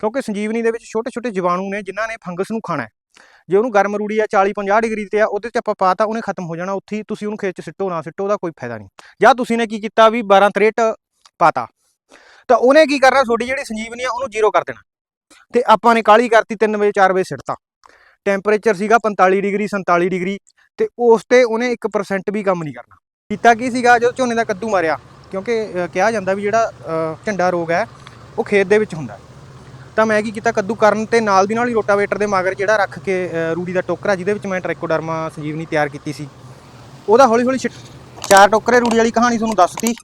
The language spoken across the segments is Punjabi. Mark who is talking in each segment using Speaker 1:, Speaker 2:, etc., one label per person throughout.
Speaker 1: ਕਿਉਂਕਿ ਸੰਜੀਵਨੀ ਦੇ ਵਿੱਚ ਛੋਟੇ ਛੋਟੇ ਜੀਵਾਣੂ ਨੇ ਜਿਨ੍ਹਾਂ ਨੇ ਫੰਗਸ ਨੂੰ ਖਾਣਾ ਜੇ ਉਹਨੂੰ ਗਰਮ ਰੂੜੀ ਆ 40 50 ਡਿਗਰੀ ਤੇ ਆ, ਉਹਦੇ 'ਚ ਆਪਾਂ ਪਾਤਾ ਉਹਨੇ ਖਤਮ ਹੋ ਜਾਣਾ। ਉੱਥੇ ਹੀ ਤੁਸੀਂ ਉਹਨੂੰ ਖੇਤ 'ਚ ਸਿੱਟੋ ਨਾ ਸਿੱਟੋ, ਉਹਦਾ ਕੋਈ ਫਾਇਦਾ ਨਹੀਂ। ਜਾਂ ਤੁਸੀਂ ਨੇ ਕੀ ਕੀਤਾ ਵੀ 12 63 ਪਾਤਾ ਤਾਂ। ਉਹਨੇ ਕੀ ਕਰਨਾ, ਤੁਹਾਡੀ ਜਿਹੜੀ ਸੰਜੀਵਨੀ ਆ, ਉਹਨੂੰ ਜ਼ੀਰੋ ਕਰ ਦੇਣਾ। ਤੇ ਆਪਾਂ ਨੇ ਕਾਲੀ ਕਰਤੀ 3 ਵਜੇ 4 ਵਜੇ ਸਿੱਟਤਾ। ਟੈਂਪਰੇਚਰ ਸੀਗਾ 45 ਡਿਗਰੀ 47 ਡਿਗਰੀ, ਤੇ ਉਸ ਤੇ ਉਹਨੇ 1% ਵੀ ਕੰਮ ਨਹੀਂ ਕਰਨਾ। ਕੀਤਾ ਕੀ ਸੀਗਾ, ਜਦੋਂ ਝੋਨੇ ਦਾ ਕੱਦੂ ਮਾਰਿਆ, ਕਿਉਂਕਿ ਕਿਹਾ ਜਾਂਦਾ ਵੀ ਜਿਹੜਾ ਝੰਡਾ ਰੋਗ ਹੈ, ਉਹ ਖੇਤ ਦੇ ਵਿੱਚ ਹੁੰਦਾ ਹੈ। ਤਾਂ ਮੈਂ ਕੀ ਕੀਤਾ, ਕੱਦੂ ਕਰਨ ਤੇ ਨਾਲ ਦੀ ਨਾਲ ਹੀ ਰੋਟਾਵੇਟਰ ਦੇ ਮਗਰ ਜਿਹੜਾ ਰੱਖ ਕੇ ਰੂੜੀ ਦਾ ਟੋਕਰਾ, ਜਿਹਦੇ ਵਿੱਚ ਮੈਂ ਟ੍ਰੈਕੋਡਰਮਾ ਸੰਜੀਵਨੀ ਤਿਆਰ ਕੀਤੀ ਸੀ। ਉਹਦਾ ਹੌਲੀ ਹੌਲੀ ਛਿੱਟ- ਚਾਰ ਟੋਕਰੇ ਰੂੜੀ ਵਾਲੀ ਕਹਾਣੀ ਤੁਹਾਨੂੰ ਦੱਸਤੀ।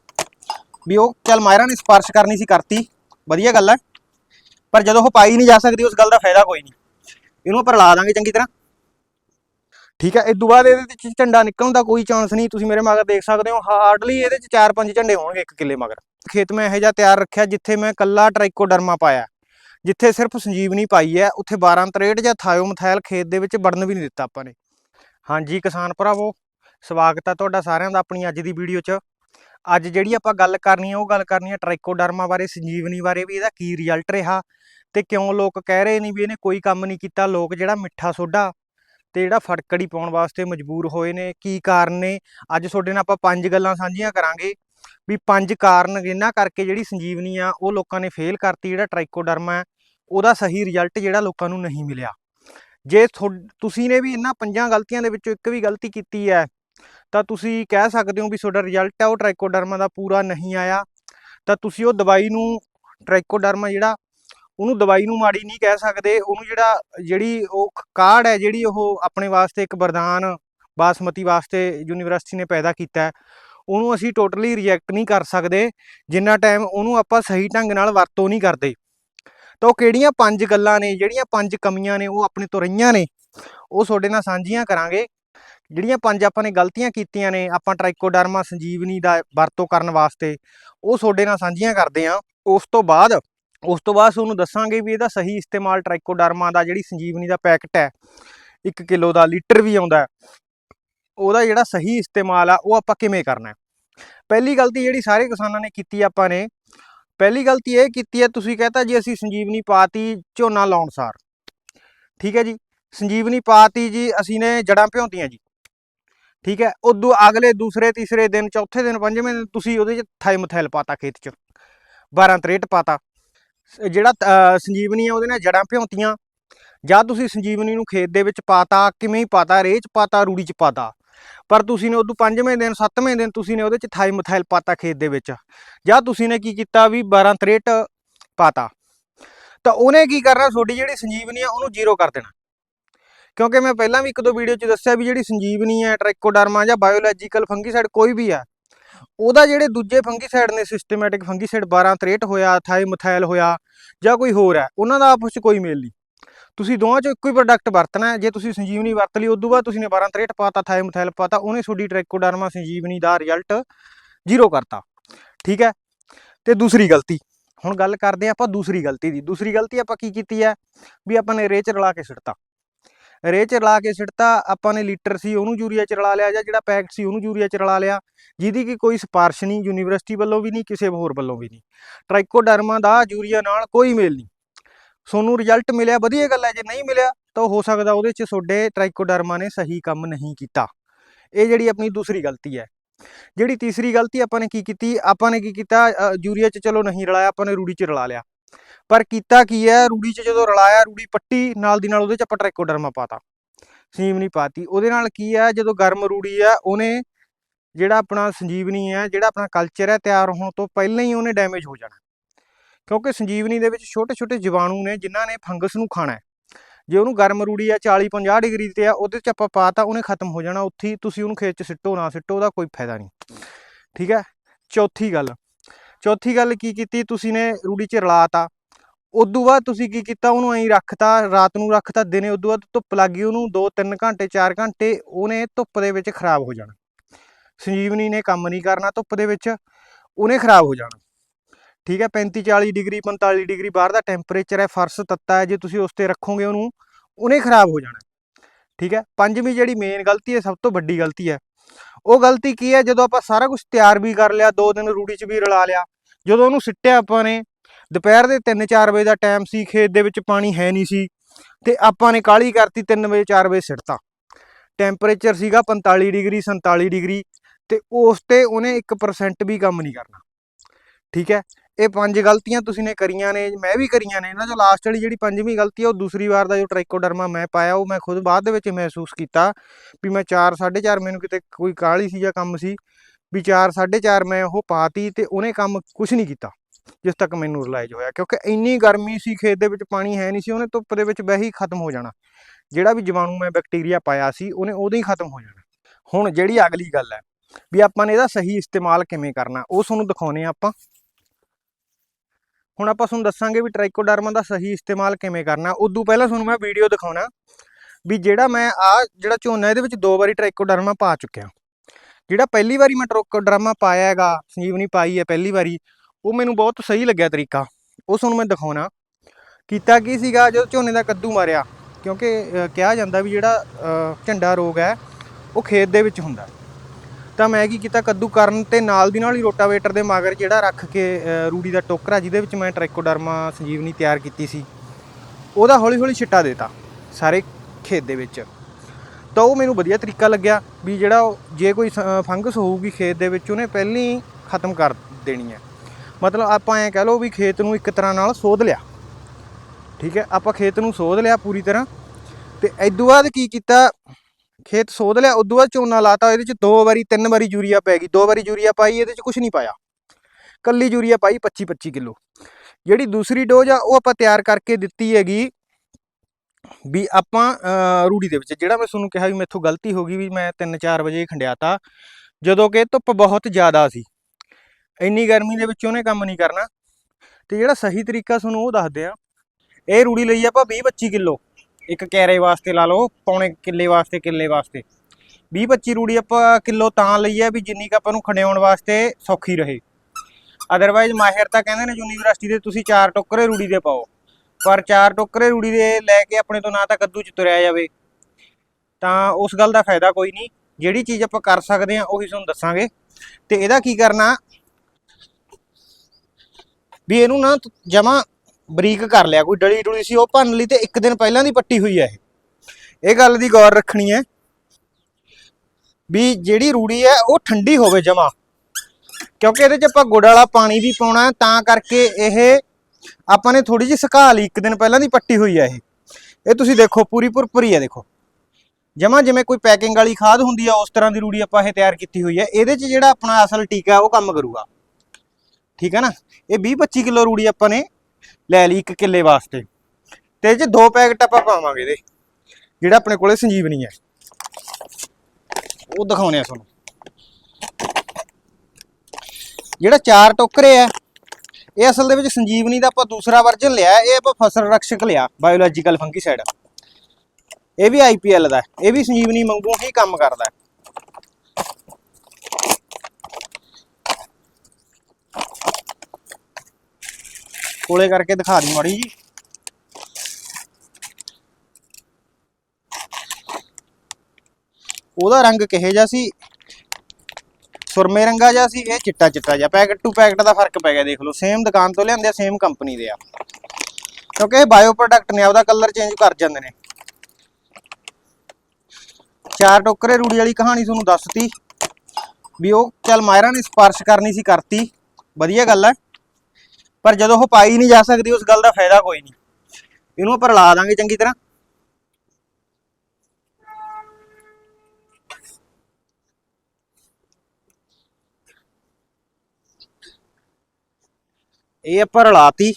Speaker 1: ਵੀ ਉਹ ਚੱਲ ਮਾਇਰਾ ਨੇ ਸਪਾਰਸ਼ ਕਰਨੀ ਸੀ, ਕਰਤੀ। ਵਧੀਆ ਗੱਲ ਹੈ। ਪਰ ਜਦੋਂ ਉਹ ਪਾਈ ਨਹੀਂ ਜਾ ਸਕਦੀ, ਉਸ ਗੱਲ ਦਾ ਫਾਇਦਾ ਕੋਈ ਨਹੀਂ। ਇਹਨੂੰ ਆਪਾਂ ਲਾ ਦਾਂਗੇ ਚੰਗੀ ਤਰ੍ਹਾਂ। ਠੀਕ ਹੈ ਇਹ ਤੋਂ ਬਾਅਦ ਇਹਦੇ ਵਿੱਚ ਝੰਡਾ ਨਿਕਲਣ ਦਾ ਕੋਈ ਚਾਂਸ ਨਹੀਂ। ਤੁਸੀਂ ਮੇਰੇ ਮਗਰ ਦੇਖ ਸਕਦੇ ਹੋ, ਹਾਰਡਲੀ ਇਹਦੇ ਚ 4-5 ਝੰਡੇ ਹੋਣਗੇ ਇੱਕ ਕਿੱਲੇ ਮਗਰ। ਖੇਤ ਮੈਂ ਇਹੋ ਜਿਹਾ ਤਿਆਰ ਰੱਖਿਆ, ਜਿੱਥੇ ਮੈਂ ਕੱਲਾ ਟ੍ਰਾਈਕੋਡਰਮਾ ਪਾਇਆ। ਜਿੱਥੇ ਸਿਰਫ ਸੰਜੀਵਨੀ ਪਾਈ ਹੈ, ਉੱਥੇ 12 63 ਜਾਂ ਥਾਇਓਮਥਾਇਲ ਖੇਤ ਦੇ ਵਿੱਚ ਵੜਨ ਵੀ ਨਹੀਂ ਦਿੱਤਾ ਆਪਾਂ ਨੇ। ਹਾਂਜੀ ਕਿਸਾਨ ਭਰਾਵੋ, ਸਵਾਗਤ ਹੈ ਤੁਹਾਡਾ ਸਾਰਿਆਂ ਦਾ ਆਪਣੀ ਅੱਜ ਦੀ ਵੀਡੀਓ 'ਚ। ਅੱਜ ਜਿਹੜੀ ਆਪਾਂ ਗੱਲ ਕਰਨੀ ਹੈ ਉਹ ਗੱਲ ਕਰਨੀ ਹੈ ਟ੍ਰਾਈਕੋਡਰਮਾ ਬਾਰੇ, ਸੰਜੀਵਨੀ ਬਾਰੇ ਵੀ ਇਹਦਾ ਕੀ ਰਿਜ਼ਲਟ ਰਿਹਾ ਤੇ ਕਿਉਂ ਲੋਕ ਕਹਿ ਰਹੇ ਨੇ ਵੀ ਇਹਨੇ ਕੋਈ ਕੰਮ ਨਹੀਂ ਕੀਤਾ, ਲੋਕ ਜਿਹੜਾ ਮਿੱਠਾ ਸੋਡਾ ਤੇ ਜਿਹੜਾ ਫੜਕੜੀ ਪਾਉਣ ਵਾਸਤੇ ਮਜਬੂਰ ਹੋਏ ਨੇ, ਕੀ ਕਾਰਨ ਨੇ? ਅੱਜ ਤੁਹਾਡੇ ਨਾਲ ਆਪਾਂ ਪੰਜ ਗੱਲਾਂ ਸਾਂਝੀਆਂ ਕਰਾਂਗੇ। ਵੀ ਪੰਜ ਕਾਰਨ ਇਹਨਾਂ ਕਰਕੇ ਜਿਹੜੀ ਸੰਜੀਵਨੀ ਆ, ਉਹ ਲੋਕਾਂ ਨੇ ਫੇਲ ਕਰਤੀ, ਜਿਹੜਾ ਟ੍ਰਾਈਕੋਡਰਮਾ ਉਹਦਾ ਸਹੀ ਰਿਜ਼ਲਟ ਜਿਹੜਾ ਲੋਕਾਂ ਨੂੰ ਨਹੀਂ ਮਿਲਿਆ। ਜੇ ਤੁਸੀਂ ਨੇ ਵੀ ਇਹਨਾਂ ਪੰਜਾਂ ਗਲਤੀਆਂ ਦੇ ਵਿੱਚੋਂ ਇੱਕ ਵੀ ਗਲਤੀ ਕੀਤੀ ਹੈ, ਤਾਂ ਤੁਸੀਂ ਕਹਿ ਸਕਦੇ ਹੋ ਵੀ ਤੁਹਾਡਾ ਰਿਜ਼ਲਟ ਹੈ, ਉਹ ਟ੍ਰਾਈਕੋਡਰਮਾ ਦਾ ਪੂਰਾ ਨਹੀਂ ਆਇਆ। ਤਾਂ ਤੁਸੀਂ ਉਹ ਦਵਾਈ ਨੂੰ ਟ੍ਰਾਈਕੋਡਰਮਾ ਜਿਹੜਾ, ਉਹਨੂੰ ਦਵਾਈ ਨੂੰ ਮਾੜੀ ਨਹੀਂ ਕਹਿ ਸਕਦੇ, ਉਹਨੂੰ ਜਿਹੜਾ, ਜਿਹੜੀ ਉਹ ਖ- ਕਾਢ ਹੈ, ਜਿਹੜੀ ਉਹ ਆਪਣੇ ਵਾਸਤੇ ਇੱਕ ਵਰਦਾਨ, ਬਾਸਮਤੀ ਵਾਸਤੇ ਯੂਨੀਵਰਸਿਟੀ ਨੇ ਪੈਦਾ ਕੀਤਾ ਉਹਨੂੰ ਅਸੀਂ ਟੋਟਲੀ ਰਿਜੈਕਟ ਨਹੀਂ ਕਰ ਸਕਦੇ, ਜਿੰਨਾ ਟਾਈਮ ਉਹਨੂੰ ਆਪਾਂ ਸਹੀ ਢੰਗ ਨਾਲ ਵਰਤੋਂ ਨਹੀਂ ਕਰਦੇ। ਤਾਂ ਉਹ ਕਿਹੜੀਆਂ ਪੰਜ ਗੱਲਾਂ ਨੇ, ਜਿਹੜੀਆਂ ਪੰਜ ਕਮੀਆਂ ਨੇ, ਉਹ ਆਪਣੇ ਤੋਂ ਰਹੀਆਂ ਨੇ, ਉਹ ਤੁਹਾਡੇ ਨਾਲ ਸਾਂਝੀਆਂ ਕਰਾਂਗੇ। ਜਿਹੜੀਆਂ ਪੰਜ ਆਪਾਂ ਨੇ ਗਲਤੀਆਂ ਕੀਤੀਆਂ ਨੇ, ਆਪਾਂ ਟ੍ਰਾਈਕੋਡਰਮਾ ਸੰਜੀਵਨੀ ਦਾ ਵਰਤੋਂ ਕਰਨ ਵਾਸਤੇ, ਉਹ ਤੁਹਾਡੇ ਨਾਲ ਸਾਂਝੀਆਂ ਕਰਦੇ ਹਾਂ। ਉਸ ਤੋਂ ਬਾਅਦ, ਉਸ ਤੋਂ ਬਾਅਦ ਤੁਹਾਨੂੰ ਦੱਸਾਂਗੇ ਵੀ ਇਹਦਾ ਸਹੀ ਇਸਤੇਮਾਲ ਟ੍ਰਾਈਕੋਡਰਮਾ ਦਾ ਜਿਹੜੀ ਸੰਜੀਵਨੀ ਦਾ ਪੈਕਟ ਹੈ 1 ਕਿਲੋ ਦਾ ਲੀਟਰ ਵੀ ਆਉਂਦਾ ਉਹਦਾ ਜਿਹੜਾ ਸਹੀ ਇਸਤੇਮਾਲ ਆ, ਉਹ ਆਪਾਂ ਕਿਵੇਂ ਕਰਨਾ ਪਹਿਲੀ ਗਲਤੀ ਜਿਹੜੀ ਸਾਰੇ ਕਿਸਾਨਾਂ ਨੇ ਕੀਤੀ ਆਪਾਂ ਨੇ, ਪਹਿਲੀ ਗਲਤੀ ਇਹ ਕੀਤੀ ਹੈ, ਤੁਸੀਂ ਕਹਤਾ ਜੀ ਅਸੀਂ ਸੰਜੀਵਨੀ ਪਾਤੀ ਝੋਨਾ ਲਾਉਣ ਸਾਰ। ਠੀਕ ਹੈ ਜੀ? ਸੰਜੀਵਨੀ ਪਾਤੀ ਜੀ, ਅਸੀਂ ਨੇ ਜੜਾਂ ਭਿਉਂਤੀਆਂ ਜੀ। ਠੀਕ ਹੈ? ਉਦੋਂ ਅਗਲੇ, ਦੂਸਰੇ, ਤੀਸਰੇ ਦਿਨ, ਚੌਥੇ ਦਿਨ, ਪੰਜਵੇਂ ਦਿਨ ਤੁਸੀਂ ਉਹਦੇ ਚ ਥਾਈਮਥੈਲ ਪਾਤਾ ਖੇਤ ਚ। 12 63 ਪਾਤਾ। ਜਿਹੜਾ ਸੰਜੀਵਨੀ ਆ, ਉਹਦੇ ਨਾਲ ਜੜਾਂ ਭਿਉਂਤੀਆਂ। ਜਾਂ ਤੁਸੀਂ ਸੰਜੀਵਨੀ ਨੂੰ ਖੇਤ ਦੇ ਵਿੱਚ ਪਾਤਾ, ਕਿਵੇਂ ਹੀ ਪਾਤਾ, ਰੇਹ ਚ ਪਾਤਾ, ਰੂੜੀ ਚ ਪਾਤਾ। ਪਰ ਤੁਸੀਂ ਨੇ ਉਦੋਂ ਪੰਜਵੇਂ ਦਿਨ, ਸੱਤਵੇਂ ਦਿਨ ਤੁਸੀਂ ਨੇ ਉਹਦੇ ਚ ਥਾਈ ਥਾਈਮਥਾਈਲ ਪਾਤਾ ਖੇਤ ਦੇ ਵਿੱਚ। ਜਾਂ ਤੁਸੀਂ ਨੇ ਕੀ ਕੀਤਾ ਵੀ 12 63 ਪਾਤਾ। ਤਾਂ ਉਹਨੇ ਕੀ ਕਰਨਾ, ਤੁਹਾਡੀ ਜਿਹੜੀ ਸੰਜੀਵਨੀ ਆ, ਉਹਨੂੰ ਜ਼ੀਰੋ ਕਰ ਦੇਣਾ। ਕਿਉਂਕਿ ਮੈਂ ਪਹਿਲਾਂ ਵੀ ਇੱਕ ਦੋ ਵੀਡੀਓ 'ਚ ਦੱਸਿਆ ਵੀ ਜਿਹੜੀ ਸੰਜੀਵਨੀ ਹੈ ਟ੍ਰਾਈਕੋਡਰਮਾ ਜਾਂ ਬਾਇਓਲੋਜੀਕਲ ਫੰਗੀਸਾਈਡ ਕੋਈ ਵੀ ਆ, ਉਹਦਾ ਜਿਹੜੇ ਦੂਜੇ ਫੰਗੀਸਾਈਡ ਨੇ, ਸਿਸਟਮੈਟਿਕ ਫੰਗੀਸਾਈਡ 12 63 ਹੋਇਆ ਥਾਈਮਥਾਈਲ ਹੋਇਆ ਜਾਂ ਕੋਈ ਹੋਰ ਹੈ, ਉਹਨਾਂ ਦਾ ਆਪਸ ਵਿੱਚ ਕੋਈ ਮੇਲ ਨਹੀਂ। ਤੁਸੀਂ ਦੋਵਾਂ 'ਚੋਂ ਇੱਕੋ ਹੀ ਪ੍ਰੋਡਕਟ ਵਰਤਣਾ ਜੇ ਤੁਸੀਂ ਸੰਜੀਵਨੀ ਵਰਤ ਲਈ, ਉਦੋਂ ਬਾਅਦ ਤੁਸੀਂ ਨੇ 12 63 ਪਾਤਾ ਥਾਈਮਥਾਈਲ ਪਾਤਾ, ਉਹਨੇ ਤੁਹਾਡੀ ਟ੍ਰਾਈਕੋਡਰਮਾ ਸੰਜੀਵਨੀ ਦਾ ਰਿਜ਼ਲਟ ਜ਼ੀਰੋ ਕਰਤਾ। ਠੀਕ ਹੈ? ਤੇ ਦੂਸਰੀ ਗਲਤੀ। ਹੁਣ ਗੱਲ ਕਰਦੇ ਹਾਂ ਆਪਾਂ ਦੂਸਰੀ ਗਲਤੀ ਦੀ। ਦੂਸਰੀ ਗਲਤੀ ਆਪਾਂ ਕੀ ਕੀਤੀ ਹੈ? ਵੀ ਆਪਾਂ ਨੇ ਰੇਹ 'ਚ ਰਲਾ ਕੇ ਸਿੱਟਤਾ। ਰੇਹ 'ਚ ਰਲਾ ਕੇ ਸਿੱਟਤਾ, ਆਪਾਂ ਨੇ ਲੀਟਰ ਸੀ ਉਹਨੂੰ ਯੂਰੀਆ 'ਚ ਰਲਾ ਲਿਆ ਜਾਂ ਜਿਹੜਾ ਪੈਕ ਸੀ ਉਹਨੂੰ ਯੂਰੀਆ 'ਚ ਰਲਾ ਲਿਆ। ਜਿਹਦੀ ਕਿ ਕੋਈ ਸਿਫਾਰਿਸ਼ ਨਹੀਂ, ਯੂਨੀਵਰਸਿਟੀ ਵੱਲੋਂ ਵੀ ਨਹੀਂ, ਕਿਸੇ ਹੋਰ ਵੱਲੋਂ ਵੀ ਨਹੀਂ। ਟ੍ਰਾਈਕੋਡਰਮਾ ਦਾ ਯੂਰੀਆ ਨਾਲ ਕੋਈ ਮੇਲ ਨਹੀਂ। ਤੁਹਾਨੂੰ ਰਿਜ਼ਲਟ ਮਿਲਿਆ, ਵਧੀਆ ਗੱਲ ਹੈ, ਜੇ ਨਹੀਂ ਮਿਲਿਆ ਤਾਂ ਹੋ ਸਕਦਾ ਉਹਦੇ 'ਚ ਤੁਹਾਡੇ ਟ੍ਰਾਈਕੋਡਰਮਾ ਨੇ ਸਹੀ ਕੰਮ ਨਹੀਂ ਕੀਤਾ। ਇਹ ਜਿਹੜੀ ਆਪਣੀ ਦੂਸਰੀ ਗਲਤੀ ਹੈ। ਜਿਹੜੀ ਤੀਸਰੀ ਗਲਤੀ ਆਪਾਂ ਨੇ ਕੀ ਕੀਤੀ? ਆਪਾਂ ਨੇ ਕੀ ਕੀਤਾ? ਯੂਰੀਆ 'ਚ ਚਲੋ ਨਹੀਂ ਰਲਾਇਆ, ਆਪਾਂ ਨੇ ਰੂੜੀ 'ਚ ਰਲਾ ਲਿਆ। ਪਰ ਕੀਤਾ ਕੀ ਹੈ? ਰੂੜੀ 'ਚ ਜਦੋਂ ਰਲਾਇਆ, ਰੂੜੀ ਪੱਟੀ, ਨਾਲ ਦੀ ਨਾਲ ਉਹਦੇ 'ਚ ਆਪਾਂ ਟ੍ਰਾਈਕੋਡਰਮਾ ਪਾਤਾ ਨਹੀਂ ਪਾਤੀ ਉਹਦੇ ਨਾਲ ਕੀ ਹੈ? ਜਦੋਂ ਗਰਮ ਰੂੜੀ ਹੈ, ਉਹਨੇ ਜਿਹੜਾ ਆਪਣਾ ਸੰਜੀਵਨੀ ਹੈ, ਜਿਹੜਾ ਆਪਣਾ ਕਲਚਰ ਹੈ ਤਿਆਰ ਹੋਣ ਤੋਂ ਪਹਿਲਾਂ ਹੀ ਉਹਨੇ ਡੈਮੇਜ ਹੋ ਜਾਣਾ। ਕਿਉਂਕਿ ਸੰਜੀਵਨੀ ਦੇ ਵਿੱਚ ਛੋਟੇ ਛੋਟੇ ਜੀਵਾਣੂ ਨੇ ਜਿਨ੍ਹਾਂ ਨੇ ਫੰਗਸ ਨੂੰ ਖਾਣਾ ਹੈ। ਜੇ ਉਹਨੂੰ ਗਰਮ ਰੂੜੀ ਆ 40 50 ਡਿਗਰੀ ਤੇ ਆ, ਉਹਦੇ 'ਚ ਆਪਾਂ ਪਾਤਾ ਉਹਨੇ ਖਤਮ ਹੋ ਜਾਣਾ। ਉੱਥੇ ਹੀ ਤੁਸੀਂ ਉਹਨੂੰ ਖੇਤ 'ਚ ਸਿੱਟੋ ਨਾ ਸਿੱਟੋ, ਉਹਦਾ ਕੋਈ ਫਾਇਦਾ ਨਹੀਂ। ਠੀਕ ਹੈ? ਚੌਥੀ ਗੱਲ। ਚੌਥੀ ਗੱਲ ਕੀ ਕੀਤੀ? ਤੁਸੀਂ ਨੇ ਰੂੜੀ 'ਚ ਰਲਾਤਾ ਉਦੋਂ ਬਾਅਦ ਤੁਸੀਂ ਕੀ ਕੀਤਾ? ਉਹਨੂੰ ਐਂ ਰੱਖਤਾ ਰਾਤ ਨੂੰ ਰੱਖਤਾ ਦਿਨੇ ਉਦੋਂ ਬਾਅਦ ਧੁੱਪ ਲੱਗ ਗਈ ਉਹਨੂੰ 2-3 ਘੰਟੇ 4 ਘੰਟੇ, ਉਹਨੇ ਧੁੱਪ ਦੇ ਵਿੱਚ ਖਰਾਬ ਹੋ ਜਾਣਾ। ਸੰਜੀਵਨੀ ਨੇ ਕੰਮ ਨਹੀਂ ਕਰਨਾ ਧੁੱਪ ਦੇ ਵਿੱਚ, ਉਹਨੇ ਖਰਾਬ ਹੋ ਜਾਣਾ। ਠੀਕ ਹੈ 35 40 ਡਿਗਰੀ 45 ਡਿਗਰੀ ਬਾਹਰ ਦਾ ਟੈਂਪਰੇਚਰ ਹੈ, ਫਰਸ਼ ਤੱਤਾ ਹੈ, ਜੇ ਤੁਸੀਂ ਉਸ ਤੇ ਰੱਖੋਗੇ ਉਹਨੂੰ, ਉਹਨੇ ਖਰਾਬ ਹੋ ਜਾਣਾ। ਠੀਕ ਹੈ, ਪੰਜਵੀਂ ਜਿਹੜੀ ਮੇਨ ਗਲਤੀ ਹੈ, ਸਭ ਤੋਂ ਵੱਡੀ ਗਲਤੀ ਹੈ। ਉਹ ਗਲਤੀ ਕੀ ਹੈ, ਜਦੋਂ ਆਪਾਂ ਸਾਰਾ ਕੁਝ ਤਿਆਰ ਵੀ ਕਰ ਲਿਆ, ਦੋ ਦਿਨ ਰੂੜੀ 'ਚ ਵੀ ਰਲਾ ਲਿਆ, ਜਦੋਂ ਉਹਨੂੰ ਸਿੱਟਿਆ ਆਪਾਂ ਨੇ, ਦੁਪਹਿਰ ਦੇ 3-4 ਵਜੇ ਦਾ ਟਾਈਮ ਸੀ, ਖੇਤ ਦੇ ਵਿੱਚ ਪਾਣੀ ਹੈ ਨਹੀਂ ਸੀ, ਤੇ ਆਪਾਂ ਨੇ ਕਾਲੀ ਕਰਤੀ 3 ਵਜੇ 4 ਵਜੇ ਸਿੱਟਤਾ। ਟੈਂਪਰੇਚਰ ਸੀਗਾ 45 ਡਿਗਰੀ 47 ਡਿਗਰੀ, ਤੇ ਉਸ ਤੇ ਉਹਨੇ 1% ਵੀ ਕੰਮ ਨਹੀਂ ਕਰਨਾ। ਠੀਕ ਹੈ ਇਹ ਪੰਜ ਗਲਤੀਆਂ ਤੁਸੀਂ ਨੇ ਕਰੀਆਂ ਨੇ, ਮੈਂ ਵੀ ਕਰੀਆਂ ਨੇ, ਇਹਨਾਂ ਚੋਂ ਲਾਸਟ ਵਾਲੀ ਜਿਹੜੀ ਪੰਜਵੀਂ ਗਲਤੀ ਆ, ਉਹ ਦੂਸਰੀ ਵਾਰ ਦਾ ਜੋ ਟ੍ਰਾਈਕੋਡਰਮਾ ਮੈਂ ਪਾਇਆ, ਉਹ ਮੈਂ ਖੁਦ ਬਾਅਦ ਦੇ ਵਿੱਚ ਮਹਿਸੂਸ ਕੀਤਾ ਵੀ ਮੈਂ 4 4.5 ਮੈਨੂੰ ਕਿਤੇ ਕੋਈ ਕਾਹਲੀ ਸੀ ਜਾਂ ਕੰਮ ਸੀ, ਵੀ 4 4.5 ਮੈਂ ਉਹ ਪਾਤੀ ਤੇ ਉਹਨੇ ਕੰਮ ਕੁਝ ਨਹੀਂ ਕੀਤਾ, ਜਿਸ ਤੱਕ ਮੈਨੂੰ ਰਿਲਾਈਜ਼ ਹੋਇਆ, ਕਿਉਂਕਿ ਇੰਨੀ ਗਰਮੀ ਸੀ, ਖੇਤ ਦੇ ਵਿੱਚ ਪਾਣੀ ਹੈ ਨਹੀਂ ਸੀ, ਉਹਨੇ ਧੁੱਪ ਦੇ ਵਿੱਚ ਵੈਸੇ ਹੀ ਖਤਮ ਹੋ ਜਾਣਾ, ਜਿਹੜਾ ਵੀ ਜੀਵਾਣੂ ਮੈਂ ਬੈਕਟੀਰੀਆ ਪਾਇਆ ਸੀ, ਉਹਨੇ ਉਦੋਂ ਹੀ ਖਤਮ ਹੋ ਜਾਣਾ। ਹੁਣ ਜਿਹੜੀ ਅਗਲੀ ਗੱਲ ਹੈ, ਵੀ ਆਪਾਂ ਨੇ ਇਹਦਾ ਸਹੀ ਇਸਤੇਮਾਲ ਕਿਵੇਂ ਕਰਨਾ, ਉਹ ਤੁਹਾਨੂੰ ਦਿਖਾਉਨੇ ਆ ਆਪਾਂ। ਹੁਣ ਆਪਾਂ ਤੁਹਾਨੂੰ ਦੱਸਾਂਗੇ ਵੀ ਟ੍ਰਾਈਕੋਡਰਮਾ ਦਾ ਸਹੀ ਇਸਤੇਮਾਲ ਕਿਵੇਂ ਕਰਨਾ। ਉਦੋਂ ਪਹਿਲਾਂ ਤੁਹਾਨੂੰ ਮੈਂ ਵੀਡੀਓ ਦਿਖਾਉਣਾ ਵੀ ਜਿਹੜਾ ਮੈਂ ਆ ਜਿਹੜਾ ਝੋਨਾ ਇਹਦੇ ਵਿੱਚ ਦੋ ਵਾਰੀ ਟ੍ਰਾਈਕੋਡਰਮਾ ਪਾ ਚੁੱਕਿਆ। ਜਿਹੜਾ ਪਹਿਲੀ ਵਾਰੀ ਮੈਂ ਟ੍ਰਾਈਕੋਡਰਮਾ ਪਾਇਆ ਹੈਗਾ, ਸੰਜੀਵਨੀ ਪਾਈ ਹੈ ਪਹਿਲੀ ਵਾਰੀ, ਉਹ ਮੈਨੂੰ ਬਹੁਤ ਸਹੀ ਲੱਗਿਆ ਤਰੀਕਾ। ਉਹ ਤੁਹਾਨੂੰ ਮੈਂ ਦਿਖਾਉਣਾ। ਕੀਤਾ ਕੀ ਸੀਗਾ, ਜਦੋਂ ਝੋਨੇ ਦਾ ਕੱਦੂ ਮਾਰਿਆ, ਕਿਉਂਕਿ ਕਿਹਾ ਜਾਂਦਾ ਵੀ ਜਿਹੜਾ ਝੰਡਾ ਰੋਗ ਹੈ, ਉਹ ਖੇਤ ਦੇ ਵਿੱਚ ਹੁੰਦਾ। ਤਾਂ ਮੈਂ ਕੀ ਕੀਤਾ ਕੱਦੂ ਕਰਨ ਤੇ ਨਾਲ ਦੀ ਨਾਲ ਹੀ ਰੋਟਾਵੇਟਰ ਦੇ ਮਗਰ ਜਿਹੜਾ ਰੱਖ ਕੇ ਰੂੜੀ ਦਾ ਟੋਕਰਾ ਜਿਹਦੇ ਵਿੱਚ ਮੈਂ ਟ੍ਰਾਈਕੋਡਰਮਾ ਸੰਜੀਵਨੀ ਤਿਆਰ ਕੀਤੀ ਸੀ, ਉਹਦਾ ਹੌਲੀ ਹੌਲੀ ਛਿੱਟਾ ਦਿੱਤਾ ਸਾਰੇ ਖੇਤ ਦੇ ਵਿੱਚ। ਤਾਂ ਉਹ ਮੈਨੂੰ ਵਧੀਆ ਤਰੀਕਾ ਲੱਗਿਆ ਵੀ ਜਿਹੜਾ ਉਹ- ਜੇ ਕੋਈ ਸ- ਫੰਗਸ ਹੋਊਗੀ ਖੇਤ ਦੇ ਵਿੱਚ, ਉਹਨੇ ਪਹਿਲਾਂ ਹੀ ਖਤਮ ਕਰ ਦੇਣੀ ਹੈ। ਮਤਲਬ ਆਪਾਂ ਐਂ ਕਹਿ ਲਓ ਵੀ ਖੇਤ ਨੂੰ ਇੱਕ ਤਰ੍ਹਾਂ ਨਾਲ ਸੋਧ ਲਿਆ। ਠੀਕ ਹੈ, ਆਪਾਂ ਖੇਤ ਨੂੰ ਸੋਧ ਲਿਆ ਪੂਰੀ ਤਰ੍ਹਾਂ। ਤੇ ਇਦੋਂ ਬਾਅਦ ਕੀ ਕੀਤਾ ਖੇਤ ਸੋਧ ਲਿਆ, ਉਦੋਂ ਬਾਅਦ ਝੋਨਾ ਲਾਤਾ, ਇਹਦੇ ਚ ਦੋ ਵਾਰੀ, ਤਿੰਨ ਵਾਰੀ ਯੂਰੀਆ ਪੈ ਗਈ। ਦੋ ਵਾਰੀ ਯੂਰੀਆ ਪਾਈ, ਇਹਦੇ ਚ ਕੁਝ ਨਹੀਂ ਪਾਇਆ। ਕੱਲੀ ਯੂਰੀਆ ਪਾਈ 25 25 ਕਿਲੋ। ਜਿਹੜੀ ਦੂਸਰੀ ਡੋਜ਼ ਆ, ਉਹ ਆਪਾਂ ਤਿਆਰ ਕਰਕੇ ਦਿੱਤੀ ਹੈਗੀ ਵੀ ਆਪਾਂ ਰੂੜੀ ਦੇ ਵਿੱਚ। ਜਿਹੜਾ ਮੈਂ ਤੁਹਾਨੂੰ ਕਿਹਾ ਵੀ ਮੈਥੋਂ ਗਲਤੀ ਹੋ ਗਈ ਵੀ ਮੈਂ 3-4 ਵਜੇ ਖੰਡਿਆਤਾ, ਜਦੋਂ ਕਿ ਧੁੱਪ ਬਹੁਤ ਜ਼ਿਆਦਾ ਸੀ। ਇੰਨੀ ਗਰਮੀ ਦੇ ਵਿੱਚ ਉਹਨੇ ਕੰਮ ਨਹੀਂ ਕਰਨਾ। ਤੇ ਜਿਹੜਾ ਸਹੀ ਤਰੀਕਾ ਤੁਹਾਨੂੰ ਉਹ ਦੱਸਦੇ ਆ, ਇਹ ਰੂੜੀ ਲਈ ਆਪਾਂ 20-25 ਕਿਲੋ। ਇੱਕ ਕੈਰੇ ਵਾਸਤੇ ਲਾ ਲਓ, ਪੌਣੇ ਕਿੱਲੇ ਵਾਸਤੇ ਕਿੱਲੇ ਵਾਸਤੇ। 20-25 ਰੂੜੀ ਆਪਾਂ ਕਿਲੋ ਤਾਂ ਲਈ ਹੈ ਵੀ ਜਿੰਨੀ ਕੁ ਆਪਾਂ ਨੂੰ ਖੰਡਿਆਉਣ ਵਾਸਤੇ ਸੌਖੀ ਰਹੇ। ਅਦਰਵਾਈਜ਼ ਮਾਹਿਰ ਤਾਂ ਕਹਿੰਦੇ ਨੇ ਯੂਨੀਵਰਸਿਟੀ ਦੇ ਤੁਸੀਂ ਚਾਰ ਟੋਕਰੇ ਰੂੜੀ ਦੇ ਪਾਓ। ਪਰ ਚਾਰ ਟੋਕਰੇ ਰੂੜੀ ਦੇ ਲੈ ਕੇ ਆਪਣੇ ਤੋਂ ਨਾ ਤਾਂ ਕੱਦੂ ਚ ਤੁਰਿਆ ਜਾਵੇ। ਤਾਂ ਉਸ ਗੱਲ ਦਾ ਫਾਇਦਾ ਕੋਈ ਨਹੀਂ। ਜਿਹੜੀ ਚੀਜ਼ ਆਪਾਂ ਕਰ ਸਕਦੇ ਹਾਂ, ਉਹੀ ਤੁਹਾਨੂੰ ਦੱਸਾਂਗੇ। ਤੇ ਇਹਦਾ ਕੀ ਕਰਨਾ? ਵੀ ਇਹਨੂੰ ਨਾ ਜਮਾ ਬਰੀਕ ਕਰ ਲਿਆ, ਕੋਈ ਡਲੀ ਡੁਲੀ ਸੀ, ਉਹ ਭੰਨ ਲਈ ਤੇ ਇੱਕ ਦਿਨ ਪਹਿਲਾਂ ਦੀ ਪੱਟੀ ਹੋਈ ਹੈ ਇਹ। ਇਹ ਗੱਲ ਦੀ ਗੌਰ ਰੱਖਣੀ ਹੈ ਵੀ ਜਿਹੜੀ ਰੂੜੀ ਹੈ, ਉਹ ਠੰਡੀ ਹੋਵੇ ਜਮਾ। ਕਿਉਂਕਿ ਇਹਦੇ ਚ ਆਪਾਂ ਗੁੜ ਵਾਲਾ ਪਾਣੀ ਵੀ ਪਾਉਣਾ ਤਾਂ ਕਰਕੇ ਇਹ ਆਪਾਂ ਨੇ ਥੋੜੀ ਜਿਹੀ ਸੁਕਾ ਲਈ, ਇੱਕ ਦਿਨ ਪਹਿਲਾਂ ਦੀ ਪੱਟੀ ਹੋਈ ਹੈ ਇਹ। ਇਹ ਤੁਸੀਂ ਦੇਖੋ, ਪੂਰੀ ਭੁਰਭੁਰੀ ਹੈ ਦੇਖੋ। ਜਮਾ ਜਿਵੇਂ ਕੋਈ ਪੈਕਿੰਗ ਵਾਲੀ ਖਾਦ ਹੁੰਦੀ ਆ, ਉਸ ਤਰ੍ਹਾਂ ਦੀ ਰੂੜੀ ਆਪਾਂ ਇਹ ਤਿਆਰ ਕੀਤੀ ਹੋਈ ਹੈ ਇਹਦੇ ਚ ਜਿਹੜਾ ਆਪਣਾ ਅਸਲ ਟੀਕਾ, ਉਹ ਕੰਮ ਕਰੂਗਾ। ਠੀਕ ਹੈ ਨਾ? ਇਹ 20 25 ਕਿਲੋ ਰੂੜੀ ਆਪਾਂ ਨੇ ਲੈ ਲਈ ਇੱਕ ਕਿੱਲੇ ਵਾਸਤੇ। ਤੇ ਇਹ ਚ ਦੋ ਪੈਕਟ ਆਪਾਂ ਪਾਵਾਂਗੇ ਇਹਦੇ, ਜਿਹੜਾ ਆਪਣੇ ਕੋਲੇ ਸੰਜੀਵਨੀ ਹੈ। ਉਹ ਦਿਖਾਉਣੇ ਆ ਤੁਹਾਨੂੰ। ਜਿਹੜਾ ਚਾਰ ਟੋਕਰੇ ਆ ਇਹ ਅਸਲ ਦੇ ਵਿੱਚ ਸੰਜੀਵਨੀ ਦਾ ਆਪਾਂ ਦੂਸਰਾ ਵਰਜਨ ਲਿਆ ਇਹ ਆਪਾਂ ਫਸਲ ਰਕਸ਼ਕ ਲਿਆ ਬਾਇਓਲੋਜੀਕਲ ਫੰਗੀਸਾਈਡ ਇਹ ਵੀ ਆਈਪੀਐਲ ਦਾ ਇਹ ਵੀ ਸੰਜੀਵਨੀ ਵਾਂਗੂ ਹੀ ਕੰਮ ਕਰਦਾ ਕੋਲੇ ਕਰਕੇ ਦਿਖਾ ਦੀ ਮਾੜੀ ਜੀ। ਉਹਦਾ ਰੰਗ ਕਿਹੇ ਜਿਹਾ ਸੀ? ਸੁਰਮੇ ਰੰਗਾ ਜਿਹਾ ਸੀ, ਇਹ ਚਿੱਟਾ ਚਿੱਟਾ ਜਿਹਾ। ਪੈਕਟ ਟੂ ਪੈਕਟ ਦਾ ਫ਼ਰਕ ਪੈ ਗਿਆ, ਦੇਖ ਲਓ। ਸੇਮ ਦੁਕਾਨ ਤੋਂ ਲਿਆਂਦੇ ਆ ਸੇਮ ਕੰਪਨੀ ਦੇ ਆ। ਕਿਉਂਕਿ ਇਹ ਬਾਇਓ ਪ੍ਰੋਡਕਟ ਨੇ, ਆਪਦਾ ਕਲਰ ਚੇਂਜ ਕਰ ਜਾਂਦੇ ਨੇ। ਚਾਰ ਟੋਕਰੇ ਰੂੜੀ ਵਾਲੀ ਕਹਾਣੀ ਤੁਹਾਨੂੰ ਦੱਸਤੀ। ਵੀ ਉਹ, ਚੱਲ ਮਾਇਰਾ ਨੇ ਸਪਾਰਸ਼ ਕਰਨੀ ਸੀ, ਕਰਤੀ। ਵਧੀਆ ਗੱਲ ਹੈ ਪਰ ਜਦੋਂ ਉਹ ਪਾਈ ਨਹੀਂ ਜਾ ਸਕਦੀ, ਉਸ ਗੱਲ ਦਾ ਫਾਇਦਾ ਕੋਈ ਨਹੀਂ। ਇਹਨੂੰ ਆਪਾਂ ਰਲਾ ਦਾਂਗੇ ਚੰਗੀ ਤਰ੍ਹਾਂ। ਇਹ ਆਪਾਂ ਰਲਾਤੀ।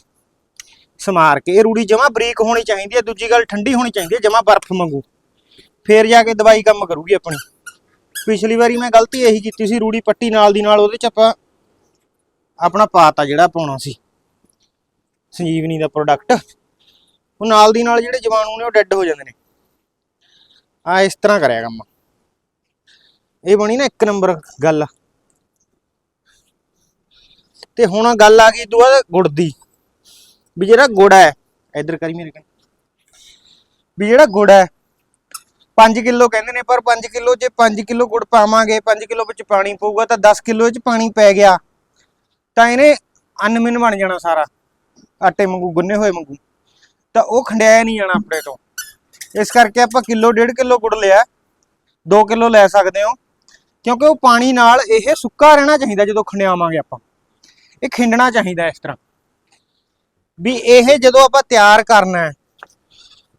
Speaker 1: ਸਮਾਰ ਕੇ। ਇਹ ਰੂੜੀ ਜਮਾ ਬਰੀਕ ਹੋਣੀ ਚਾਹੀਦੀ ਹੈ, ਦੂਜੀ ਗੱਲ ਠੰਡੀ ਹੋਣੀ ਚਾਹੀਦੀ ਹੈ, ਜਮਾ ਬਰਫ਼ ਵਾਂਗੂ। ਫੇਰ ਜਾ ਕੇ ਦਵਾਈ ਕੰਮ ਕਰੂਗੀ ਆਪਣੀ। ਪਿਛਲੀ ਵਾਰੀ ਮੈਂ ਗਲਤੀ ਇਹੀ ਕੀਤੀ ਸੀ, ਰੂੜੀ ਪੱਟੀ ਨਾਲ ਦੀ ਨਾਲ ਉਹਦੇ ਚ ਆਪਾਂ ਆਪਣਾ ਪਾਤਾ ਜਿਹੜਾ ਪਾਉਣਾ ਸੀ। ਸੰਜੀਵਨੀ ਦਾ ਪ੍ਰੋਡਕਟ ਉਹ ਨਾਲ ਦੀ ਨਾਲ ਜਿਹੜੇ ਜੀਵਾਣੂ ਨੇ ਉਹ ਡੈੱਡ ਹੋ ਜਾਂਦੇ ਨੇ। ਆ ਇਸ ਤਰ੍ਹਾਂ ਕਰਿਆ ਕੰਮ। ਇਹ ਬਣੀ ਨਾ ਇੱਕ ਨੰਬਰ ਗੱਲ। ਤੇ ਹੁਣ ਗੱਲ ਆ ਗਈ ਦੁਆ ਗੁੜ ਦੀ। ਵੀ ਜਿਹੜਾ ਗੁੜ ਹੈ, ਇੱਧਰ ਕਰੀ ਮੇਰੇ ਕੋਲ। ਵੀ ਜਿਹੜਾ ਗੁੜ ਹੈ 5 ਕਿਲੋ ਕਹਿੰਦੇ ਨੇ, ਪਰ 5 ਕਿਲੋ ਜੇ 5 ਕਿਲੋ ਗੁੜ ਪਾਵਾਂਗੇ 5 ਕਿਲੋ ਵਿੱਚ ਪਾਣੀ ਪਊਗਾ, ਤਾਂ 10 ਕਿਲੋ ਵਿੱਚ ਪਾਣੀ ਪੈ ਗਿਆ। ਤਾਂ ਇਹਨੇ ਅਨਮਿਨ ਬਣ ਜਾਣਾ ਸਾਰਾ। ਆਟੇ ਵਾਂਗੂ, ਗੁੰਨੇ ਹੋਏ ਵਾਂਗੂ। ਤਾਂ ਉਹ ਖੰਡਿਆਇਆ ਨਹੀਂ ਜਾਣਾ ਆਪਣੇ ਤੋਂ। ਇਸ ਕਰਕੇ ਆਪਾਂ ਕਿਲੋ, ਡੇਢ ਕਿਲੋ ਗੁੜ ਲਿਆ। 2 ਕਿਲੋ ਲੈ ਸਕਦੇ ਹੋ। ਕਿਉਂਕਿ ਉਹ ਪਾਣੀ ਨਾਲ ਇਹ ਸੁੱਕਾ ਰਹਿਣਾ ਚਾਹੀਦਾ ਜਦੋਂ ਖੰਡਿਆਵਾਂਗੇ ਆਪਾਂ। ਇਹ ਖਿੰਡਣਾ ਚਾਹੀਦਾ ਇਸ ਤਰ੍ਹਾਂ। ਵੀ ਇਹ ਜਦੋਂ ਆਪਾਂ ਤਿਆਰ ਕਰਨਾ ਹੈ,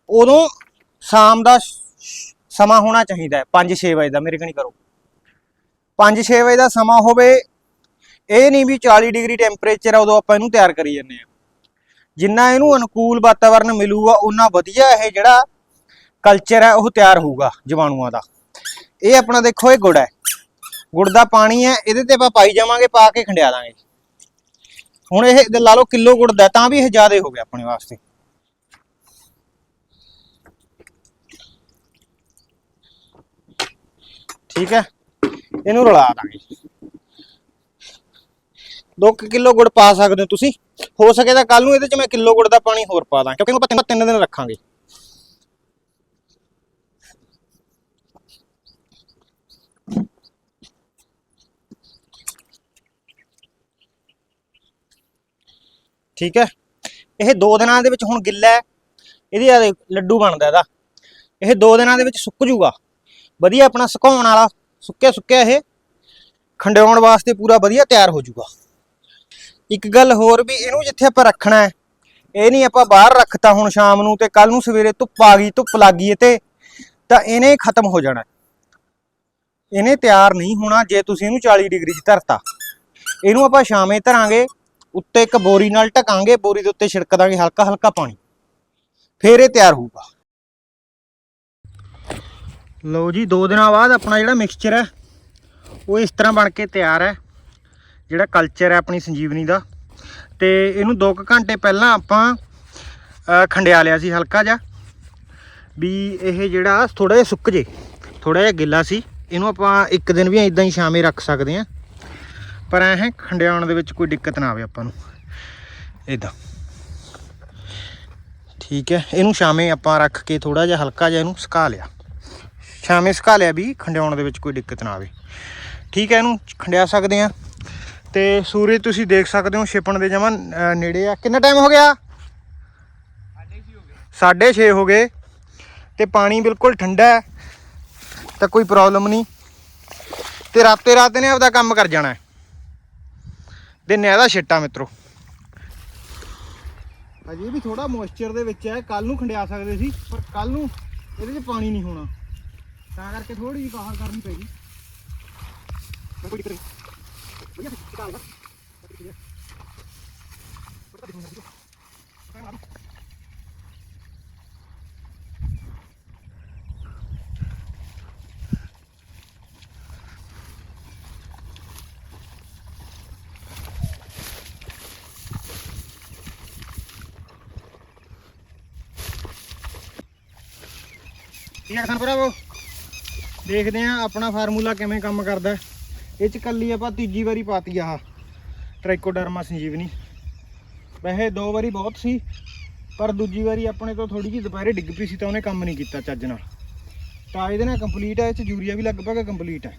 Speaker 1: ਉਦੋਂ ਸ਼ਾਮ ਦਾ ਸਮਾਂ ਹੋਣਾ ਚਾਹੀਦਾ ਹੈ। 5-6 ਵਜੇ ਦਾ, ਮੇਰੇ ਕਣੀ ਕਰੋ। 5-6 ਵਜੇ ਦਾ ਸਮਾਂ ਹੋਵੇ, ਇਹ ਨਹੀਂ ਵੀ 40 ਡਿਗਰੀ ਟੈਂਪਰੇਚਰ ਆ, ਉਦੋਂ ਆਪਾਂ ਇਹਨੂੰ ਤਿਆਰ ਕਰੀ ਜੰਨੇ ਆ ਜਿੰਨਾ ਇਹਨੂੰ ਅਨੁਕੂਲ ਵਾਤਾਵਰਨ ਮਿਲੂਗਾ ਉਨਾ ਵਧੀਆ ਇਹ ਜਿਹੜਾ ਕਲਚਰ ਹੈ, ਉਹ ਤਿਆਰ ਹੋਊਗਾ ਜੀਵਾਣੂਆਂ ਦਾ। ਇਹ ਆਪਣਾ ਦੇਖੋ, ਇਹ ਗੁੜ ਹੈ। ਗੁੜ ਦਾ ਪਾਣੀ ਹੈ, ਇਹਦੇ ਤੇ ਆਪਾਂ ਪਾਈ ਜਾਵਾਂਗੇ, ਪਾ ਕੇ ਖੰਡਿਆ ਦਾਂਗੇ। ਹੁਣ ਇਹ ਲਾ ਲਓ ਕਿਲੋ ਗੁੜ ਦਾ, ਤਾਂ ਵੀ ਇਹ ਜ਼ਿਆਦਾ ਹੋ ਗਿਆ ਆਪਣੇ ਵਾਸਤੇ। ਠੀਕ ਹੈ? ਇਹਨੂੰ ਰਲਾ ਦਾਂਗੇ। 2 ਕਿਲੋ ਗੁੜ ਪਾ ਸਕਦੇ ਹੋ ਤੁਸੀਂ। ਹੋ ਸਕੇ ਤਾਂ ਕੱਲ ਨੂੰ ਇਹਦੇ ਚ ਮੈਂ ਕਿਲੋ ਗੁੜ ਦਾ ਪਾਣੀ ਹੋਰ ਪਾ ਦਾਂ, ਕਿਉਂਕਿ ਇਹਨੂੰ ਆਪਾਂ ਤਿੰਨ ਤਿੰਨ ਦਿਨ ਰੱਖਾਂਗੇ। ਠੀਕ ਹੈ? ਇਹ ਦੋ ਦਿਨਾਂ ਦੇ ਵਿੱਚ ਹੁਣ ਗਿੱਲਾ ਹੈ। ਇਹਦੀ ਆ ਲੱਡੂ ਬਣਦਾ ਇਹਦਾ। ਇਹ ਦੋ ਦਿਨਾਂ ਦੇ ਵਿੱਚ ਸੁੱਕ ਜੂਗਾ। ਵਧੀਆ ਆਪਣਾ ਸੁਕਾਉਣ ਵਾਲਾ, ਸੁੱਕਿਆ ਸੁੱਕਿਆ ਇਹ। ਖੰਡਾਉਣ ਵਾਸਤੇ ਪੂਰਾ ਵਧੀਆ ਤਿਆਰ ਹੋ ਜੂਗਾ। ਇੱਕ ਗੱਲ ਹੋਰ ਵੀ ਇਹਨੂੰ ਜਿੱਥੇ ਆਪਾਂ ਰੱਖਣਾ ਹੈ, ਇਹ ਨਹੀਂ ਆਪਾਂ ਬਾਹਰ ਰੱਖਤਾ ਹੁਣ ਸ਼ਾਮ ਨੂੰ ਤੇ ਕੱਲ ਨੂੰ ਸਵੇਰੇ ਧੁੱਪ ਆ ਗਈ, ਧੁੱਪ ਲੱਗ ਗਈ ਤੇ, ਤਾਂ ਇਹਨੇ ਖਤਮ ਹੋ ਜਾਣਾ ਇਹਨੇ ਤਿਆਰ ਨਹੀਂ ਹੋਣਾ ਜੇ ਤੁਸੀਂ ਇਹਨੂੰ 40 ਡਿਗਰੀ 'ਚ ਧਰਤਾ। ਇਹਨੂੰ ਆਪਾਂ ਸ਼ਾਮੇ ਧਰਾਂਗੇ, ਉੱਤੇ ਇੱਕ ਬੋਰੀ ਨਾਲ ਢਕਾਂਗੇ, ਬੋਰੀ ਦੇ ਉੱਤੇ ਛਿੜਕ ਦਾਂਗੇ ਹਲਕਾ ਹਲਕਾ ਪਾਣੀ। ਫੇਰ ਇਹ ਤਿਆਰ ਹੋਊਗਾ। ਲਓ ਜੀ 2 ਦਿਨਾਂ ਬਾਅਦ ਆਪਣਾ ਜਿਹੜਾ ਮਿਕਸਚਰ ਹੈ, ਉਹ ਇਸ ਤਰ੍ਹਾਂ ਬਣ ਕੇ ਤਿਆਰ ਹੈ। ਜਿਹੜਾ ਕਲਚਰ ਹੈ ਆਪਣੀ ਸੰਜੀਵਨੀ ਦਾ। ਤੇ ਇਹਨੂੰ 2 ਘੰਟੇ ਪਹਿਲਾਂ ਆਪਾਂ ਖੰਡਿਆ ਲਿਆ ਸੀ ਹਲਕਾ ਜਿਹਾ। ਵੀ ਇਹ ਜਿਹੜਾ ਥੋੜਾ ਜਿਹਾ ਸੁੱਕ ਜੇ ਥੋੜਾ ਜਿਹਾ ਗਿੱਲਾ ਸੀ, ਇਹਨੂੰ ਆਪਾਂ ਇੱਕ ਦਿਨ ਵੀ ਇਦਾਂ ਹੀ ਸ਼ਾਮੇ ਰੱਖ ਸਕਦੇ ਹਾਂ। ਪਰ ਐਂ ਖੰਡਿਆਉਣ ਦੇ ਵਿੱਚ ਕੋਈ ਦਿੱਕਤ ਨਾ ਆਵੇ ਆਪਾਂ ਨੂੰ। ਇਦਾਂ ਠੀਕ ਹੈ, ਇਹਨੂੰ ਸ਼ਾਮੇ ਆਪਾਂ ਰੱਖ ਕੇ ਥੋੜਾ ਜਿਹਾ ਹਲਕਾ ਜਿਹਾ ਇਹਨੂੰ ਸੁਕਾ ਲਿਆ। ਸ਼ਾਮੇ ਸੁਕਾ ਲਿਆ ਵੀ ਖੰਡਿਆਉਣ ਦੇ ਵਿੱਚ ਕੋਈ ਦਿੱਕਤ ਨਾ ਆਵੇ। ਠੀਕ ਹੈ, ਇਹਨੂੰ ਖੰਡਿਆ ਸਕਦੇ ਆ ਤੇ ਸੂਰਜ ਤੁਸੀਂ ਦੇਖ ਸਕਦੇ ਹੋ ਛਿਪਣ ਦੇ ਜਮਾਂ ਨੇੜੇ ਆ। ਕਿੰਨਾ ਟਾਈਮ ਹੋ ਗਿਆ? 6:30 ਹੋ ਗਏ। ਤੇ ਪਾਣੀ ਬਿਲਕੁਲ ਠੰਡਾ ਹੈ, ਤਾਂ ਕੋਈ ਪ੍ਰੋਬਲਮ ਨਹੀਂ। ਤੇ ਰਾਤੇ ਰਾਤ ਨੇ ਆਪਦਾ ਕੰਮ ਕਰ ਜਾਣਾ ਹੈ। ਦਿਨੇ ਛਿੱਟਾ ਮਿੱਤਰੋ। ਅਜੇ ਵੀ ਥੋੜਾ ਮੋਇਸਚਰ ਦੇ ਵਿੱਚ ਹੈ ਕੱਲ ਨੂੰ ਖੰਡਿਆ ਸਕਦੇ ਸੀ, ਪਰ ਕੱਲ ਨੂੰ ਇਹਦੇ 'ਚ ਪਾਣੀ ਨਹੀਂ ਹੋਣਾ। ਤਾਂ ਕਰਕੇ ਥੋੜੀ ਜਿਹੀ ਬਾਹਰ ਕਰਨੀ ਪੈਗੀ ਕੋਈ ਦਿੱਕਤ ਨਹੀਂ ਵਧੀਆ ਸਿੱਕਾ ਆਉਂਦਾ ਠੀਕ ਹੈ ਕਿਸਾਨ ਭਰਾਵੋ? ਦੇਖਦੇ ਆਂ ਆਪਣਾ ਫਾਰਮੂਲਾ ਕਿਵੇਂ ਕੰਮ ਕਰਦਾ ਇਹ ਚ ਕੱਲੀ ਆਪਾਂ ਤੀਜੀ ਵਾਰੀ ਪਾਤੀ ਆਹ। ਟ੍ਰਾਈਕੋਡਰਮਾ ਸੰਜੀਵਨੀ। ਵੈਸੇ ਦੋ ਵਾਰੀ ਬਹੁਤ ਸੀ, ਪਰ ਦੂਜੀ ਵਾਰੀ ਆਪਣੇ ਤੋਂ ਥੋੜੀ ਜਿਹੀ ਦੁਪਹਿਰੇ ਡਿੱਗ ਪਈ ਸੀ ਤਾਂ ਉਹਨੇ ਕੰਮ ਨਹੀਂ ਕੀਤਾ ਚੱਜ ਨਾਲ। ਤਾਂ ਇਹਦੇ ਨਾਲ ਕੰਪਲੀਟ ਹੈ ਇਹ ਚ ਯੂਰੀਆ ਵੀ ਲਗਭਗ ਕੰਪਲੀਟ ਹੈ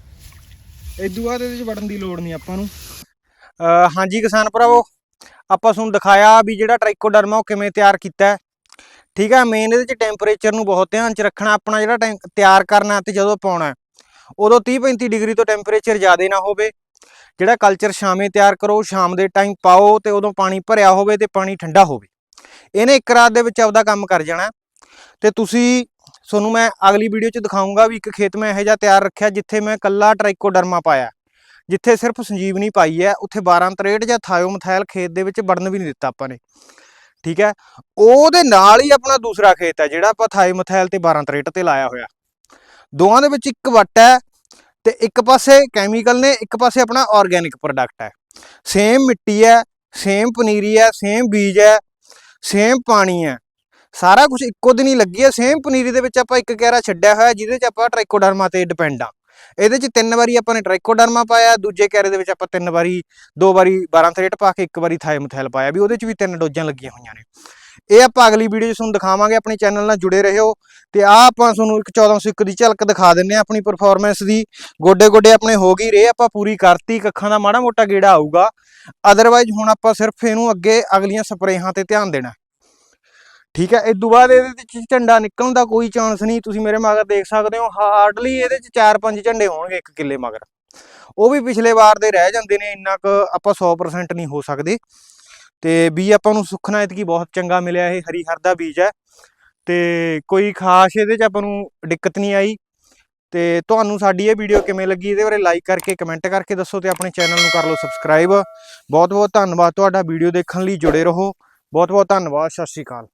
Speaker 1: ਇਦੋਂ ਬਾਅਦ ਇਹਦੇ ਚ ਵੜਨ ਦੀ ਲੋੜ ਨਹੀਂ ਆਪਾਂ ਨੂੰ। ਹਾਂਜੀ ਕਿਸਾਨ ਭਰਾਵੋ, ਆਪਾਂ ਤੁਹਾਨੂੰ ਦਿਖਾਇਆ ਵੀ ਜਿਹੜਾ ਟ੍ਰਾਈਕੋਡਰਮਾ ਉਹ ਕਿਵੇਂ ਤਿਆਰ ਕੀਤਾ ਹੈ। ਠੀਕ ਹੈ ਮੇਨ ਇਹਦੇ ਚ ਟੈਂਪਰੇਚਰ ਨੂੰ ਬਹੁਤ ਧਿਆਨ ਚ ਰੱਖਣਾ, ਆਪਣਾ ਜਿਹੜਾ ਟੈਂ- ਤਿਆਰ ਕਰਨਾ ਤੇ ਜਦੋਂ ਪਾਉਣਾ ਉਦੋਂ 30 35 ਡਿਗਰੀ ਤੋਂ ਟੈਂਪਰੇਚਰ ਜ਼ਿਆਦਾ ਨਾ ਹੋਵੇ। ਜਿਹੜਾ ਕਲਚਰ ਸ਼ਾਮੇ ਤਿਆਰ ਕਰੋ, ਸ਼ਾਮ ਦੇ ਟਾਈਮ ਪਾਓ ਤੇ ਉਦੋਂ ਪਾਣੀ ਭਰਿਆ ਹੋਵੇ ਤੇ ਪਾਣੀ ਠੰਡਾ ਹੋਵੇ। ਇਹਨੇ ਇੱਕ ਰਾਤ ਦੇ ਵਿੱਚ ਆਪਦਾ ਕੰਮ ਕਰ ਜਾਣਾ। ਤੇ ਤੁਸੀਂ, ਤੁਹਾਨੂੰ ਮੈਂ ਅਗਲੀ ਵੀਡੀਓ 'ਚ ਦਿਖਾਉਂਗਾ ਵੀ ਇੱਕ ਖੇਤ ਮੈਂ ਇਹੋ ਜਿਹਾ ਤਿਆਰ ਰੱਖਿਆ ਜਿੱਥੇ ਮੈਂ ਕੱਲਾ ਟ੍ਰਾਈਕੋਡਰਮਾ ਪਾਇਆ। ਜਿੱਥੇ ਸਿਰਫ ਸੰਜੀਵਨੀ ਪਾਈ ਹੈ, ਉੱਥੇ 1263 ਜਾਂ ਥਾਇਓਮਥਾਇਲ ਖੇਤ ਦੇ ਵਿੱਚ ਵੜਨ ਵੀ ਨਹੀਂ ਦਿੱਤਾ ਆਪਾਂ ਨੇ। ਠੀਕ ਹੈ? ਉਹਦੇ ਨਾਲ ਹੀ ਆਪਣਾ ਦੂਸਰਾ ਖੇਤ ਹੈ, ਜਿਹੜਾ ਆਪਾਂ ਥਾਈਮਥਾਇਲ ਤੇ 1263 ਤੇ ਲਾਇਆ ਹੋਇਆ। ਦੋਵਾਂ ਦੇ ਵਿੱਚ ਇੱਕ ਵੱਟ ਹੈ ਤੇ ਇੱਕ ਪਾਸੇ ਕੈਮੀਕਲ ਨੇ, ਇੱਕ ਪਾਸੇ ਆਪਣਾ ਆਰਗੈਨਿਕ ਪ੍ਰੋਡਕਟ ਹੈ। ਸੇਮ ਮਿੱਟੀ ਹੈ ਸੇਮ ਪਨੀਰੀ ਹੈ ਸੇਮ ਬੀਜ ਹੈ ਸੇਮ ਪਾਣੀ ਹੈ। ਸਾਰਾ ਕੁਝ ਇੱਕੋ ਦਿਨ ਹੀ ਲੱਗੀ ਹੈ। ਸੇਮ ਪਨੀਰੀ ਦੇ ਵਿੱਚ ਆਪਾਂ ਇੱਕ ਕੈਰਾ ਛੱਡਿਆ ਹੋਇਆ, ਜਿਹਦੇ 'ਚ ਆਪਾਂ ਟ੍ਰਾਈਕੋਡਰਮਾ ਤੇ ਡਿਪੈਂਡ ਆ। ਇਹਦੇ 'ਚ ਤਿੰਨ ਵਾਰੀ ਆਪਾਂ ਨੇ ਟ੍ਰਾਈਕੋਡਰਮਾ ਪਾਇਆ, ਦੂਜੇ ਕੈਰੇ ਦੇ ਵਿੱਚ ਆਪਾਂ ਤਿੰਨ ਵਾਰੀ, ਦੋ ਵਾਰੀ 12 ਪਾ ਕੇ ਇੱਕ ਵਾਰੀ ਥਾਈਮਥਾਇਲ ਪਾਇਆ ਵੀ ਉਹਦੇ 'ਚ ਵੀ ਤਿੰਨ ਡੋਜ਼ਾਂ ਲੱਗੀਆਂ ਹੋਈਆਂ ਨੇ। ਇਹ ਆਪਾਂ ਅਗਲੀ ਵੀਡੀਓ 'ਚ ਤੁਹਾਨੂੰ ਦਿਖਾਵਾਂਗੇ, ਆਪਣੇ ਚੈਨਲ ਨਾਲ ਜੁੜੇ ਰਹੋ ਤੇ ਆ ਆਪਾਂ ਤੁਹਾਨੂੰ ਇੱਕ 1401 ਦੀ ਝਲਕ ਦਿਖਾ ਦਿੰਨੇ ਆ ਆਪਣੀ ਪਰਫਾਰਮੈਂਸ ਦੀ। ਗੋਡੇ ਗੋਡੇ ਆਪਣੇ ਹੋ ਗਈ ਰੇ, ਆਪਾਂ ਪੂਰੀ ਕਰਤੀ, ਕੱਖਾਂ ਦਾ ਮਾੜਾ ਮੋਟਾ ਗੇੜਾ ਆਊਗਾ। ਅਦਰਵਾਈਜ਼ ਹੁਣ ਆਪਾਂ ਸਿਰਫ ਇਹਨੂੰ ਅੱਗੇ ਅਗਲੀਆਂ ਸਪਰੇਹਾਂ ਤੇ ਧਿਆਨ ਦੇਣਾ। ਠੀਕ ਹੈ ਇਸ ਤੋਂ ਬਾਅਦ ਇਹਦੇ ਵਿੱਚ ਝੰਡਾ ਨਿਕਲਣ ਦਾ ਕੋਈ ਚਾਂਸ ਨਹੀਂ। ਤੁਸੀਂ ਮੇਰੇ ਮਗਰ ਦੇਖ ਸਕਦੇ ਹੋ ਹਾਰਡਲੀ ਇਹਦੇ ਚ 4-5 ਝੰਡੇ ਹੋਣਗੇ ਇੱਕ ਕਿੱਲੇ ਮਗਰ। ਉਹ ਵੀ ਪਿਛਲੇ ਵਾਰ ਦੇ ਰਹਿ ਜਾਂਦੇ ਨੇ, ਇੰਨਾ ਕੁ ਆਪਾਂ 100% ਨਹੀਂ ਹੋ ਸਕਦੇ। ਤੇ ਬੀਜ ਆਪਾਂ ਨੂੰ ਸੁਖਨਾ ਇਤਕੀ ਬਹੁਤ ਚੰਗਾ ਮਿਲਿਆ ਇਹ, ਹਰੀ ਹਰ ਦਾ ਬੀਜ ਹੈ। ਤੇ ਕੋਈ ਖਾਸ ਇਹਦੇ ਚ ਆਪਾਂ ਨੂੰ ਦਿੱਕਤ ਨਹੀਂ ਆਈ। ਤੇ ਤੁਹਾਨੂੰ ਸਾਡੀ ਇਹ ਵੀਡੀਓ ਕਿਵੇਂ ਲੱਗੀ ਇਹਦੇ ਬਾਰੇ ਲਾਈਕ ਕਰਕੇ ਕਮੈਂਟ ਕਰਕੇ ਦੱਸੋ ਤੇ ਆਪਣੇ ਚੈਨਲ ਨੂੰ ਕਰ ਲਓ ਸਬਸਕ੍ਰਾਈਬ ਬਹੁਤ ਬਹੁਤ ਧੰਨਵਾਦ, ਤੁਹਾਡਾ ਵੀਡੀਓ ਦੇਖਣ ਲਈ ਜੁੜੇ ਰਹੋ। ਬਹੁਤ ਬਹੁਤ ਧੰਨਵਾਦ, ਸਤਿ ਸ਼੍ਰੀ ਅਕਾਲ।